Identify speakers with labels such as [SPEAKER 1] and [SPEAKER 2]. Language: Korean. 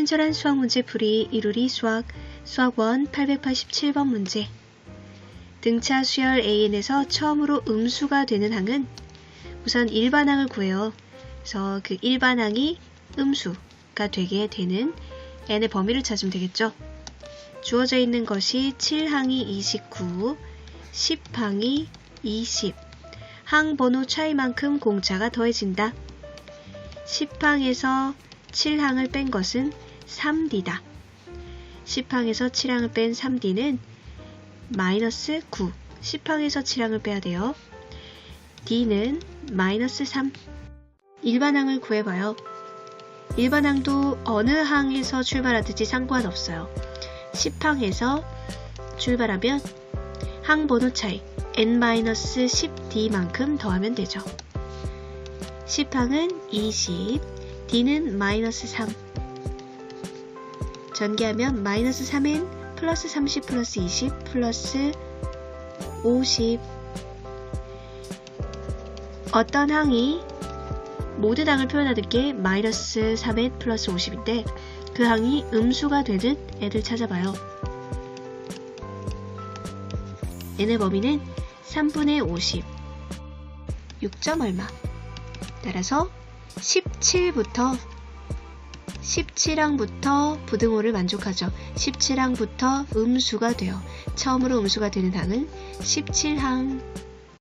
[SPEAKER 1] 친절한 수학 문제 풀이 이루리 수학 수학 1 887번 문제 등차 수열 AN에서 처음으로 음수가 되는 항은 우선 일반항을 구해요. 그래서 그 일반항이 음수가 되게 되는 n의 범위를 찾으면 되겠죠. 주어져 있는 것이 7항이 29, 10항이 20. 항 번호 차이만큼 공차가 더해진다. 10항에서 7항을 뺀 것은 3D다. 10항에서 7항을 뺀 3D는 마이너스 9. 10항에서 7항을 빼야 돼요. D는 마이너스 3. 일반항을 구해봐요. 일반항도 어느 항에서 출발하든지 상관없어요. 10항에서 출발하면 항 번호 차이 n-10d만큼 더하면 되죠. 10항은 20, d는 마이너스 3. 전개하면 마이너스 3은 플러스 30 플러스 20 플러스 50 어떤 항이 모든 항을 표현하는 게 마이너스 3엔 플러스 50인데 그 항이 음수가 되는 애들 찾아봐요. n의 범위는 3분의 50 6점 얼마? 따라서 17부터 17항부터 부등호를 만족하죠. 17항부터 음수가 돼요. 처음으로 음수가 되는 항은 17항